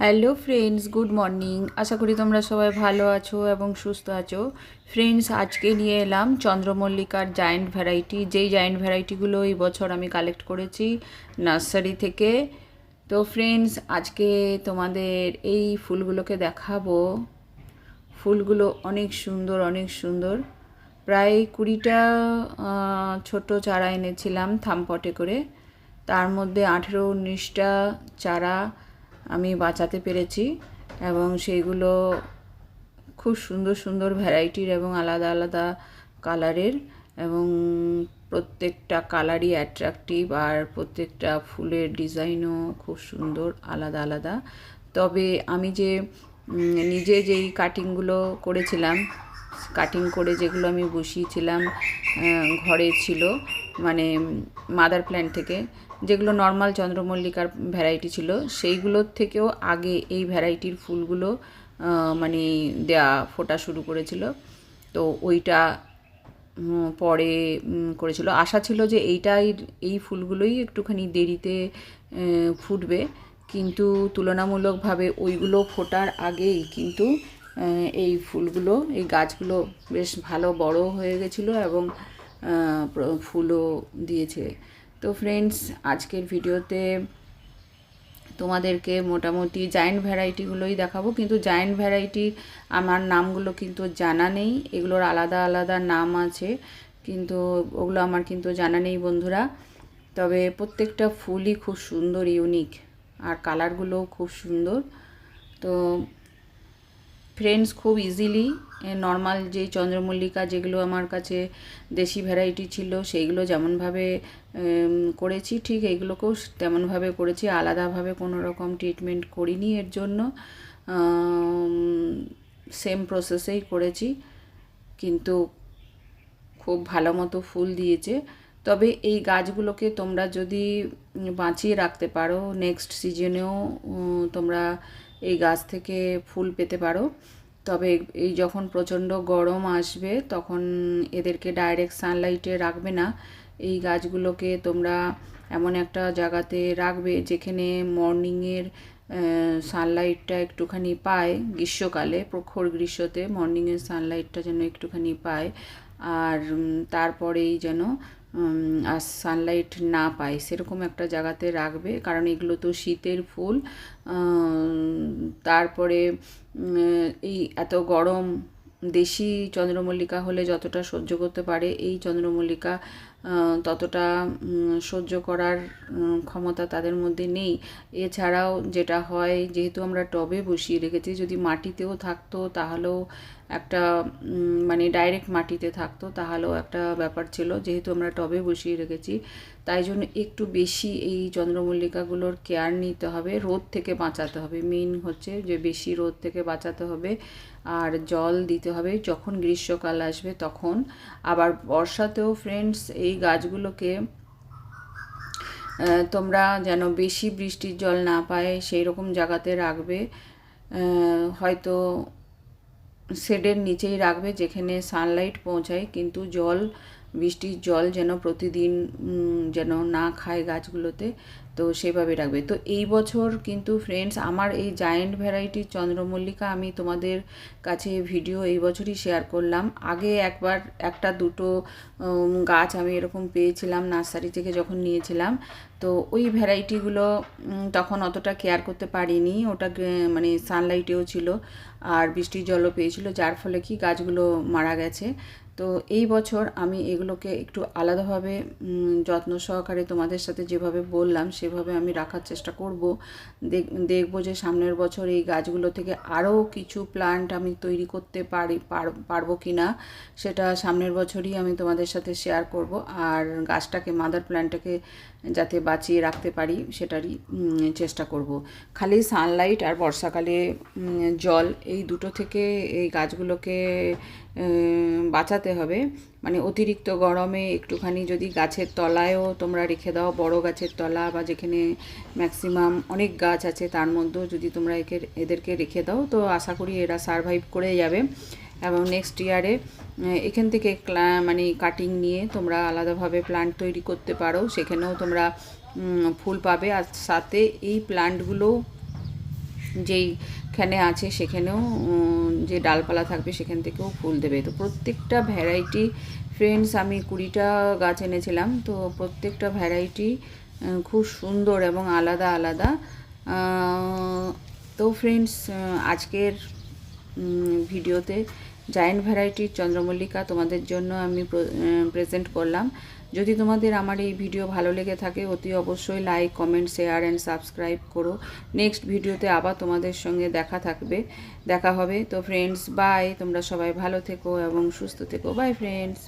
Hello friends, good morning. আশা করি তোমরা সবাই ভালো আছো এবং সুস্থ আছো। ফ্রেন্ডস, আজকে নিয়ে এলাম চন্দ্রমল্লিকার জায়েন্ট ভ্যারাইটি যেই জায়েন্ট ভ্যারাইটিগুলো এই বছর আমি কালেক্ট করেছি নার্সারি থেকে। তো ফ্রেন্ডস, আজকে তোমাদের এই ফুলগুলোকে দেখাবো। ফুলগুলো অনেক সুন্দর অনেক সুন্দর। প্রায় কুড়িটা ছোট চারা এনেছিলাম থামপটে করে। তার মধ্যে আঠেরো, উনিশটা চারা আমি বাঁচাতে পেরেছি এবং সেইগুলো খুব সুন্দর সুন্দর ভ্যারাইটির এবং আলাদা আলাদা কালারের এবং প্রত্যেকটা কালারই অ্যাট্রাকটিভ আর প্রত্যেকটা ফুলের ডিজাইনও খুব সুন্দর, আলাদা আলাদা। তবে আমি যে নিজে যেই কাটিংগুলো করেছিলাম কাটিং করে যেগুলো আমি বসিয়েছিলাম ঘরে ছিল মানে মাদার প্ল্যান্ট থেকে যেগুলো নর্মাল চন্দ্রমল্লিকার ভ্যারাইটি ছিল, সেইগুলোর থেকেও আগে এই ভ্যারাইটির ফুলগুলো মানে দেয়া, ফোটা শুরু করেছিল। তো ওইটা পরে করেছিল। আশা ছিল যে এইটাই, এই ফুলগুলোই একটুখানি দেরিতে ফুটবে। কিন্তু তুলনামূলকভাবে ওইগুলো ফোটার আগেই কিন্তু এই ফুলগুলো, এই গাছগুলো বেশ ভালো বড় হয়ে গেছিল এবং ফুলও দিয়েছে। তো ফ্রেন্ডস আজকের ভিডিওতে তোমাদেরকে মোটামুটি জায়েন্ট ভ্যারাইটিগুলোই দেখাবো। কিন্তু জায়েন্ট ভ্যারাইটির আমার নামগুলো কিন্তু জানা নেই। এগুলোর আলাদা আলাদা নাম আছে। কিন্তু ওগুলো আমার কিন্তু জানা নেই বন্ধুরা। তবে প্রত্যেকটা ফুলই খুব সুন্দর ইউনিক আর কালারগুলোও খুব সুন্দর। তো ফ্রেন্ডস খুব ইজিলি নর্মাল যেই চন্দ্রমল্লিকা যেগুলো আমার কাছে দেশি ভ্যারাইটি ছিল, সেইগুলো যেমনভাবে করেছি, ঠিক এইগুলোকেও তেমনভাবে করেছি, আলাদাভাবে কোনো রকম ট্রিটমেন্ট করিনি এর জন্য সেম প্রসেসেই করেছি, কিন্তু খুব ভালো মতো ফুল দিয়েছে। তবে এই গাছগুলোকে তোমরা যদি বাঁচিয়ে রাখতে পারো নেক্সট সিজনেও তোমরা এই গাছ থেকে ফুল পেতে পারো। তবে এই যখন প্রচণ্ড গরম আসবে, তখন এদেরকে ডাইরেক্ট সানলাইটে রাখবে না। এই গাছগুলোকে তোমরা এমন একটা জায়গাতে রাখবে, যেখানে মর্নিংয়ের সানলাইটটা একটুখানি পায়, গ্রীষ্মকালে, প্রখর গ্রীষ্মতে মর্নিংয়ের সানলাইটটা যেন একটুখানি পায়। আর তারপরেই যেন আর সানলাইট না পায়, সেরকম একটা জায়গাতে রাখবে। কারণ এগুলো তো শীতের ফুল। তারপরে এই এত গরম, দেশি চন্দ্রমল্লিকা হলে যতটা সহ্য করতে পারে, এই চন্দ্রমল্লিকা ততটা সহ্য করার ক্ষমতা তাদের মধ্যে নেই। এছাড়াও যেটা হয়, যেহেতু আমরা টবে বসিয়ে রেখেছি, যদি মাটিতেও থাকতো তাহলেও একটা মানে ডাইরেক্ট মাটিতে থাকতো তাহলেও একটা ব্যাপার ছিল, যেহেতু আমরা টবে বসিয়ে রেখেছি। তাই জন্য একটু বেশি এই চন্দ্রমল্লিকাগুলোর কেয়ার নিতে হবে, রোদ থেকে বাঁচাতে হবে। মেন হচ্ছে যে বেশি রোদ থেকে বাঁচাতে হবে, আর জল দিতে হবে। যখন গ্রীষ্মকাল আসবে তখন। আবার বর্ষাতেও ফ্রেন্ডস এই গাছগুলোকে আহ, তোমরা যেন বেশি বৃষ্টির জল না পায় সেই রকম জায়গাতে রাখবে। হয়তো শেডের নিচেই রাখবে যেখানে সানলাইট পৌঁছায় কিন্তু জল বৃষ্টির জল যেন প্রতিদিন যেন না খায় গাছগুলোতে, তো সেভাবে রাখবে। তো এই বছর কিন্তু ফ্রেন্ডস আমার এই জায়েন্ট ভ্যারাইটির চন্দ্রমল্লিকা আমি তোমাদের কাছে ভিডিও এই বছরই শেয়ার করলাম। আগে একবার একটা দুটো গাছ আমি এরকম পেয়েছিলাম নার্সারি থেকে যখন নিয়েছিলাম, তো ওই ভ্যারাইটিগুলো তখন অতটা কেয়ার করতে পারিনি। ওটা মানে সানলাইটেও ছিল, আর বৃষ্টির জলও পেয়েছিল, যার ফলে কি গাছগুলো মারা গেছে। তো এই বছর আমি এগুলোকে একটু আলাদাভাবে যত্ন সহকারে তোমাদের সাথে যেভাবে বললাম সেভাবে আমি রাখার চেষ্টা করব। দেখ দেখব যে সামনের বছর এই গাছগুলো থেকে আরও কিছু প্লান্ট আমি তৈরি করতে পারি পার- পারব কি না সেটা সামনের বছরই আমি তোমাদের সাথে শেয়ার করব। আর গাছটাকে মাদার প্ল্যান্টটাকে যাতে বাঁচিয়ে রাখতে পারি সেটারই চেষ্টা করব। খালি সানলাইট আর বর্ষাকালে জল এই দুটো থেকে এই গাছগুলোকে উম, বাঁচাতে হবে। মানে অতিরিক্ত গরমে একটুখানি যদি গাছের তলায়ও তোমরা রেখে দাও, বড় গাছের তলা বা যেখানে ম্যাক্সিমাম অনেক গাছ আছে তার মধ্যেও যদি তোমরা একে, এদেরকে রেখে দাও, তো আশা করি এরা সারভাইভ করে যাবে। এবং নেক্সট ইয়ারে এখান থেকে মানে কাটিং নিয়ে তোমরা আলাদাভাবে প্ল্যান্ট তৈরি করতে পারো। সেখানেও তোমরা ফুল পাবে। আর সাথে এই প্ল্যান্টগুলো যেইখানে আছে, সেখানেও যে ডালপালা থাকবে সেখান থেকেও ফুল দেবে। তো প্রত্যেকটা ভ্যারাইটি ফ্রেন্ডস আমি কুড়িটা গাছ এনেছিলাম, তো প্রত্যেকটা ভ্যারাইটি খুব সুন্দর এবং আলাদা আলাদা। তো ফ্রেন্ডস আজকের ভিডিওতে জায়েন্ট ভ্যারাইটির চন্দ্রমল্লিকা তোমাদের জন্য আমি প্রেজেন্ট করলাম। যদি তোমাদের আমার এই ভিডিও ভালো লেগে থাকে, অতি অবশ্যই like comment share and subscribe করো। নেক্সট ভিডিওতে আবার তোমাদের সঙ্গে দেখা থাকবে। দেখা হবে। তো ফ্রেন্ডস বাই তোমরা সবাই ভালো থেকো এবং সুস্থ থেকো। By friends